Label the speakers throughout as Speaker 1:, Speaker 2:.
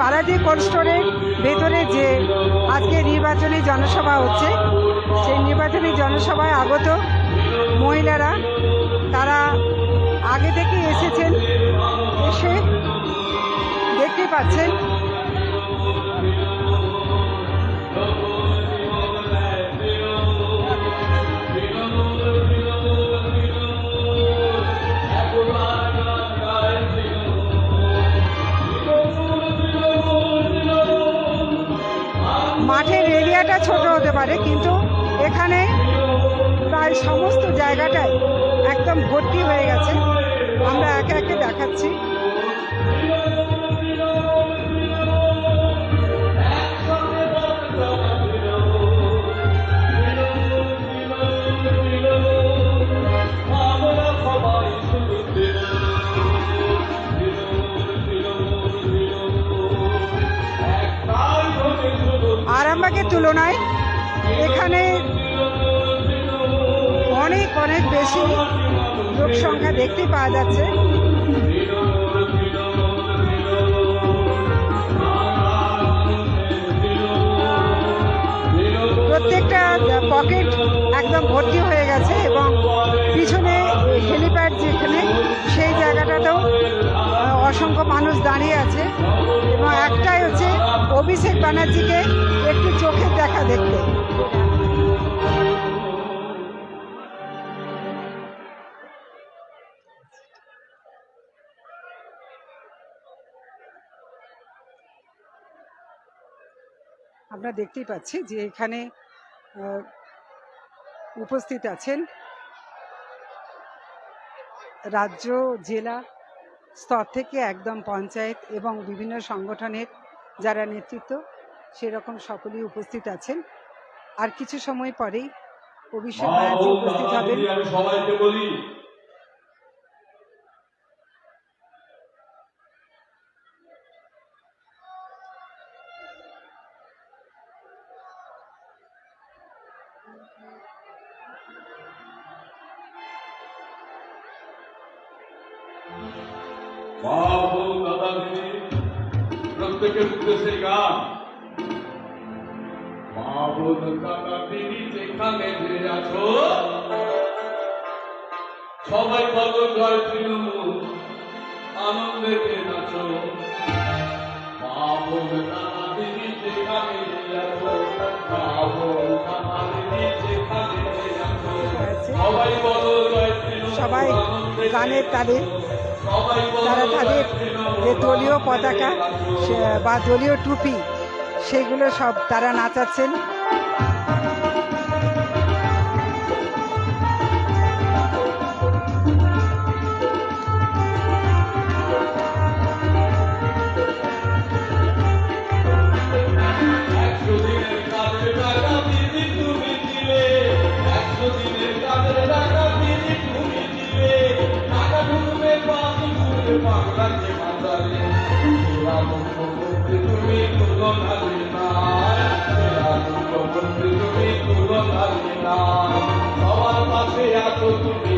Speaker 1: Balaji cold ভেতরে যে আজকে নির্বাচনী জনসভা হচ্ছে, সেই নির্বাচনী জনসভায় আগত মহিলারা, তারা আগে থেকে এসেছেন, এসে দেখতে পাচ্ছেন পারে, কিন্তু এখানে প্রায় সমস্ত জায়গাটাই একদম ভর্তি হয়ে গেছে। আমরা একে একে দেখাচ্ছি। আরামবাগের তুলনায় এখানে অনেক অনেক বেশি লোক সংখ্যা দেখতে পাওয়া যাচ্ছে। প্রত্যেকটা পকেট একদম ভর্তি হয়ে গেছে এবং পিছনে হেলিপ্যাড যেখানে, সেই জায়গাটাতেও অসংখ্য মানুষ দাঁড়িয়ে আছে। এবং একটাই হচ্ছে অভিষেক ব্যানার্জিকে একটু চোখের দেখা দেখতে। আমরা দেখতেই পাচ্ছি যে এখানে উপস্থিত আছেন রাজ্য, জেলা স্তর থেকে একদম পঞ্চায়েত এবং বিভিন্ন সংগঠনের যারা নেতৃত্ব, সেরকম সকলেই উপস্থিত আছেন। আর কিছু সময় পরেই অভিষেক
Speaker 2: মা
Speaker 1: ব্যানার্জি উপস্থিত হবেন।
Speaker 2: সবাইকে বলি। মা দাদা দিদি প্রত্যেকের উদ্দেশ্যে গান। সবাই বলো জয় তৃণমূল আনন্দে আছো যেখানে সবাই বলো
Speaker 1: সবাই গানের তালে, তারা তাদের দলীয় পতাকা বা দলীয় টুপি সেগুলো সব তারা নাচাচ্ছেন।
Speaker 2: তুমি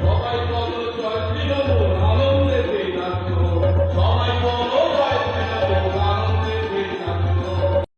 Speaker 2: সবাই কত জয়